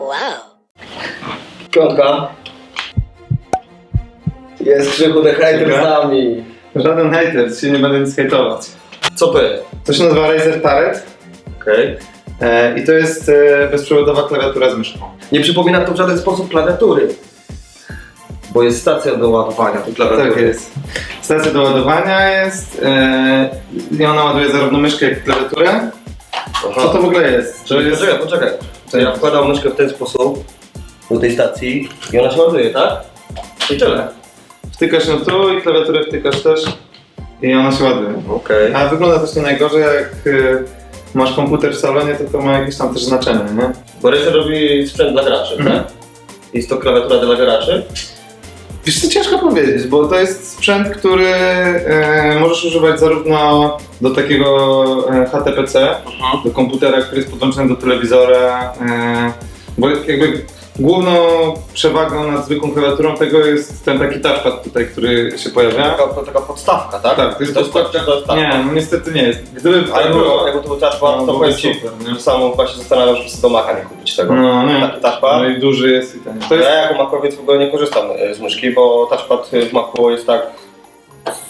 Wow. Piątka. Jest Krzychu The Hater z nami. Żaden hater, się nie będę nic hejtować. Co to jest? To się nazywa Razer Turret Okej. e, i to jest e, bezprzewodowa klawiatura z myszką. Nie przypomina to w żaden sposób klawiatury. Bo jest stacja do ładowania tej klawiatury. Tak jest. Stacja do ładowania jest e, i ona ładuje zarówno myszkę, jak i klawiaturę. Aha. Co to w ogóle jest? To Czyli jest poczekaj, poczekaj. To ja wkładam myszkę w ten sposób do tej stacji i ona się ładuje, tak? I tyle. wtykasz ją tu i klawiaturę wtykasz też i ona się ładuje. Okej. A wygląda też nie najgorzej, jak e, masz komputer w salonie, to to ma jakieś tam też znaczenie, nie? Bo Razer robi sprzęt dla graczy, Mhm. tak? Jest to klawiatura dla graczy? Wiesz co, ciężko powiedzieć, bo to jest sprzęt, który e, możesz używać zarówno do takiego e, HTPC, do komputera, który jest podłączony do telewizora, e, bo jakby główną przewagą nad zwykłą klawiaturą tego jest ten taki touchpad tutaj, który się pojawia. Taka, to taka podstawka, tak? Tak, to jest to podstawka. to jest. Nie, no niestety nie jest. Gdyby Ale tak było, jakby to był touchpad, No, to powiem ci, sam właśnie zastanawiam, żeby sobie do Maca nie kupić tego. no, nie. Taki touchpad. No i duży jest i ten. To jest, Ja jako makowiec w ogóle nie korzystam e, z myszki, bo touchpad w Macu jest tak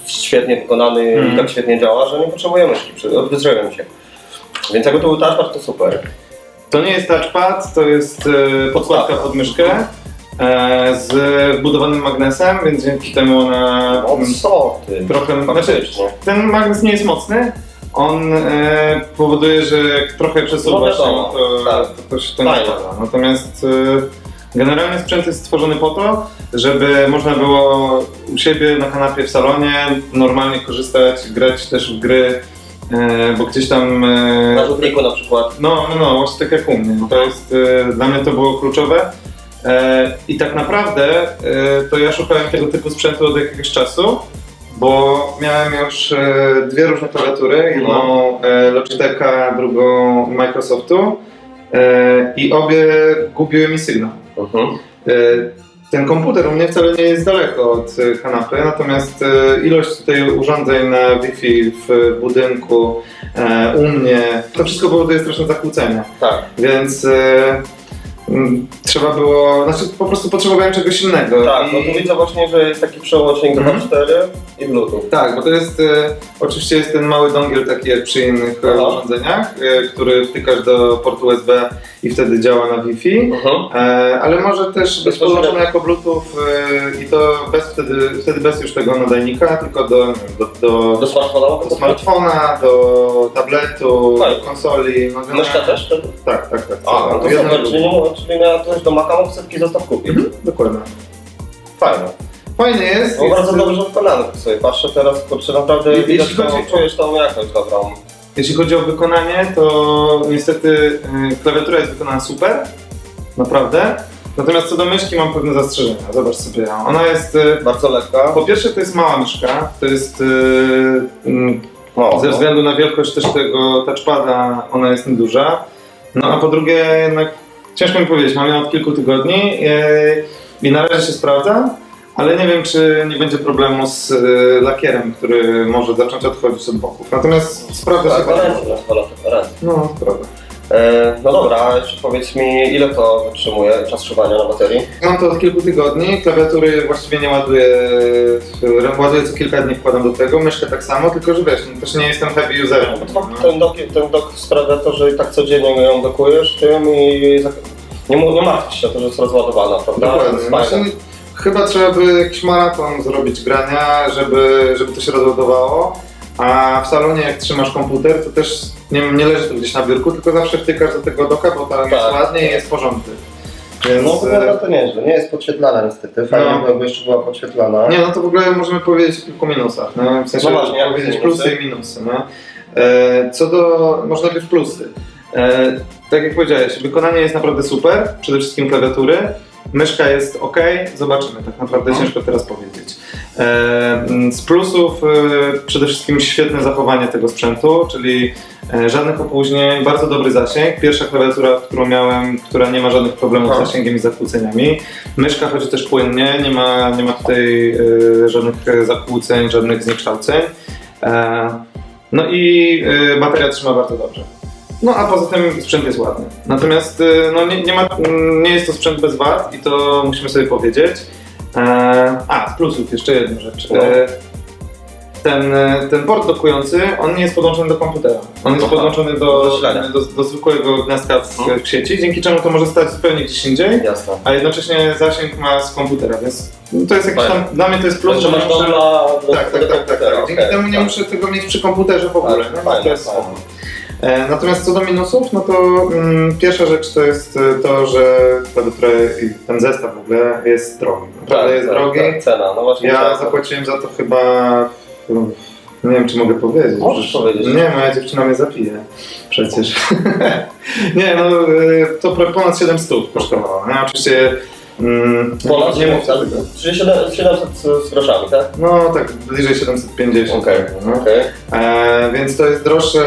świetnie wykonany Mhm. i tak świetnie działa, że nie potrzebuję myszki, przy- odwyzryłem się. Więc jakby to był touchpad, to super. To nie jest touchpad, to jest e, podkładka pod myszkę. E, z wbudowanym magnesem, więc dzięki temu ona O mm, co ty? trochę. Znaczy, Faktycznie. ten magnes nie jest mocny. On e, powoduje, że jak trochę przesuwasz No się, to, tak. to, to się to nie Fajne. Natomiast e, generalnie sprzęt jest stworzony po to, żeby można było u siebie na kanapie w salonie normalnie korzystać, grać też w gry, e, bo gdzieś tam. E, Na rzutniku na przykład. no, no, no, właśnie tak jak u mnie. To jest, e, dla mnie to było kluczowe. I tak naprawdę to ja szukałem tego typu sprzętu od jakiegoś czasu, bo miałem już dwie różne klawiatury, jedną e, Logitecha, drugą Microsoftu i obie gubiły mi sygnał. Mhm. E, Ten komputer u mnie wcale nie jest daleko od e, kanapy, natomiast e, ilość tutaj urządzeń na Wi-Fi w budynku, e, u mnie, to wszystko powoduje straszne zakłócenia. Tak. Więc mm, trzeba było, znaczy po prostu potrzebowałem czegoś innego. Tak, no I- tu widzę właśnie, że jest taki przełącznik Mhm. 2.4 i Bluetooth. Tak, bo to jest, e, oczywiście jest ten mały dongiel taki jak przy innych Aha. urządzeniach, e, który wtykasz do portu USB i wtedy działa na Wi-Fi. Mhm. E, ale może też być podłączone jako Bluetooth e, i to bez, wtedy, wtedy bez już tego nadajnika, tylko do, do, do, Do smartfona? do smartfona, do tabletu, Fajnie. do konsoli. No, Myszka też wtedy? Tak, tak, tak. A, no to super, czyli, nie, czyli miała ktoś do Maca mógł setki zostaw kupić. Mhm, dokładnie. Fajne. Fajnie jest. No jest bardzo dobrze wykonane sobie patrzę teraz, kurczę, naprawdę Jeśli widać, chodzi- czujesz tą jakość dobrą. Jeśli chodzi o wykonanie, to niestety y, klawiatura jest wykonana super, naprawdę. Natomiast co do myszki mam pewne zastrzeżenia. Zobacz sobie. Ona jest. y, Bardzo lekka. Po pierwsze, to jest mała myszka. To jest. y, mm, O, Ze względu na wielkość też tego touchpada ona jest nieduża. No a po drugie jednak ciężko mi powiedzieć, mam ją od kilku tygodni yy, i na razie się sprawdza, ale nie wiem czy nie będzie problemu z yy, lakierem, który może zacząć odchodzić od boków. Natomiast sprawdza się Tak, gwarancja. No. E, no dobra, jeszcze powiedz mi, ile to wytrzymuje czas czuwania na baterii? Mam to od kilku tygodni, klawiatury właściwie nie ładuję, yy, ładuję co kilka dni wkładam do tego, myszkę tak samo, tylko że wiesz, no, też nie jestem heavy userem. Bo to, ten, dok, ten dok sprawia to, że tak codziennie ją dokujesz tym i nie, nie martwisz się o to, że jest rozładowana, prawda? Dokładnie. chyba trzeba by jakiś maraton zrobić grania, żeby, żeby to się rozładowało. A w salonie jak trzymasz komputer, to też nie, nie leży to gdzieś na biurku, tylko zawsze wtykasz do tego doka, bo tam jest Tak. ładnie i jest porządny. Więc, No wygląda e, to nieźle, nie jest podświetlana niestety, fajnie No. jeszcze była podświetlana. nie, no to w ogóle możemy powiedzieć o kilku minusach. No, w sensie No właśnie, jakie powiedzieć plusy i minusy. No. E, co do, może najpierw plusy. E, tak jak powiedziałeś, wykonanie jest naprawdę super, przede wszystkim klawiatury. Myszka jest ok, zobaczymy, tak naprawdę No. ciężko teraz powiedzieć. E, mm, z plusów e, przede wszystkim świetne zachowanie tego sprzętu, czyli e, żadnych opóźnień, bardzo dobry zasięg. Pierwsza klawiatura, którą miałem, która nie ma żadnych problemów z zasięgiem i zakłóceniami. Myszka chodzi też płynnie, nie ma, nie ma tutaj e, żadnych zakłóceń, żadnych zniekształceń. No i bateria trzyma bardzo dobrze. No a poza tym sprzęt jest ładny. Natomiast y, no, nie, nie, ma, nie jest to sprzęt bez wad i to musimy sobie powiedzieć. E, a, z plusów jeszcze jedna rzecz. No. E, ten, e, ten port dokujący, on nie jest podłączony do komputera. On jest Aha. podłączony Do do, do, zwykłego gniazdka w, Mhm. w sieci, dzięki czemu to może stać zupełnie gdzieś indziej, Jasne. a jednocześnie zasięg ma z komputera, więc to jest jakiś tam, dla mnie to jest plus, że masz tak, tak, tak, tak, tak. Dzięki temu nie muszę tego mieć przy komputerze w ogóle. Tak, fajnie, to jest fajnie. E, Natomiast co do minusów, no to mm, pierwsza rzecz to jest e, to, że ten zestaw w ogóle jest drogi. Naprawdę jest drogi. Tak, cena, no właśnie. Ja chciałem- zapłaciłem za to chyba, nie wiem czy mogę powiedzieć. Możesz powiedzieć. Nie, moja dziewczyna mnie zapije. Przecież. nie, no e, to ponad 700 kosztowało. Nie? Oczywiście mm, Ponad nie mów 700, czyli 700 700 z groszami, tak? No tak, bliżej 750. Okej, no. okej. E, więc to jest droższe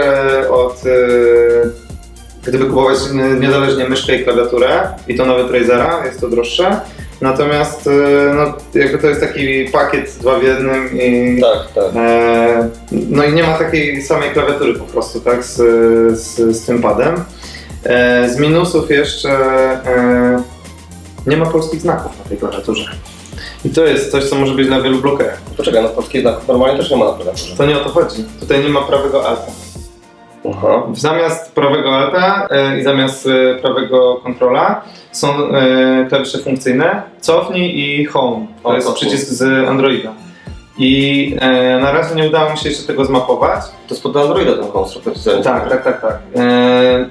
od e, gdyby kupować n- niezależnie myszkę i klawiaturę i to nawet Razera, jest to droższe. Natomiast e, no, jakby to jest taki pakiet dwa w jednym i Tak, tak. e, no i nie ma takiej samej klawiatury po prostu, tak, z, z, z tym padem. E, z minusów jeszcze e, nie ma polskich znaków na tej klawiaturze. I to jest coś, co może być dla wielu blokerów. Poczekaj, no polskich znaków normalnie też nie ma na klawiaturze. To nie o to chodzi. Tutaj nie ma prawego alta. Aha. Zamiast prawego alta e, i zamiast e, prawego kontrola są e, klawisze funkcyjne cofnij i home. To O, jest cofnij. przycisk z Androida. I e, na razie nie udało mi się jeszcze tego zmapować. To jest pod Androida ten konstrukt. Tak, tak, tak, tak. E,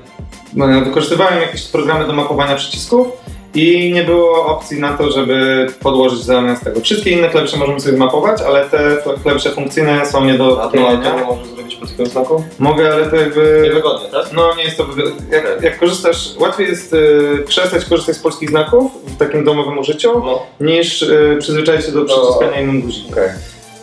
no, wykorzystywałem jakieś programy do mapowania przycisków i nie było opcji na to, żeby podłożyć zamiast tego. Wszystkie inne klawisze możemy sobie zmapować, ale te klawisze funkcyjne są nie do A nie odpalenia. możesz zrobić polskiego znaku? Mogę, ale to jakby... Niewygodnie, tak? No nie jest to wygodne. Jak, jak korzystasz, łatwiej jest y, przestać korzystać z polskich znaków w takim domowym użyciu, No, niż y, przyzwyczaić się do przyciskania innym guzikiem. okej.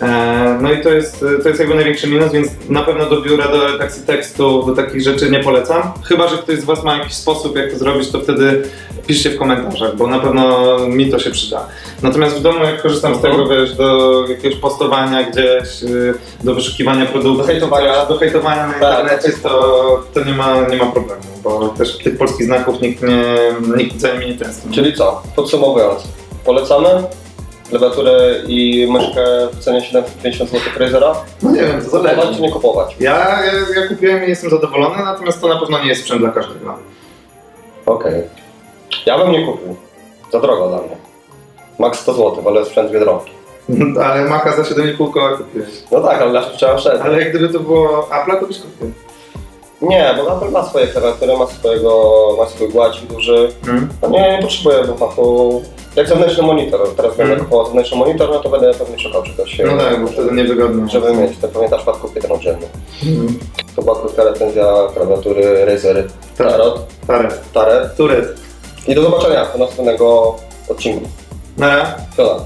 E, no i to jest, to jest jakby największy minus, więc na pewno do biura, do redakcji tekstu, do takich rzeczy nie polecam. Chyba, że ktoś z Was ma jakiś sposób, jak to zrobić, to wtedy piszcie w komentarzach, bo na pewno mi to się przyda. Natomiast w domu, jak korzystam z Mhm. tego, wiesz, do jakiegoś postowania gdzieś, y, do wyszukiwania produktów, Do hejtowania. do hejtowania na Tak, internecie, to- to, to nie, ma, nie ma problemu, bo też tych polskich znaków nikt nie, nikt za nimi nie tęskni. Czyli co? Podsumowując, polecamy klawiaturę i myszkę w cenie 750 zł Razera? No nie wiem, to Kupować czy zależy. nie kupować? Ja, ja, ja kupiłem i jestem zadowolony, natomiast to na pewno nie jest sprzęt dla każdego. Okej. Ja bym nie kupił. Za drogo dla mnie. Max 100 zł, ale sprzęt Biedronki. Ale Maca za 7,5 koła kupiłeś. No tak, ale zawsze trzeba szedł. Ale jak gdyby to było Apple'a, to byś kupił. Nie, bo Apple ma swoje klawiatury, ma swojego, ma swój gładzik duży. Hmm? No nie, nie potrzebuję do fachu. Jak zewnętrzny monitor, teraz będę Mhm. kupował zewnętrzny monitor, no to będę pewnie szukał czegoś. No tak, bo wtedy niewygodne. Żeby mieć, to pamiętasz padł kupię ten oddzielny. Mhm. To była krótka recenzja klawiatury Razer Tak. Tarot, Taret. Taret. Turet. I do zobaczenia do następnego odcinku. Na Fiona.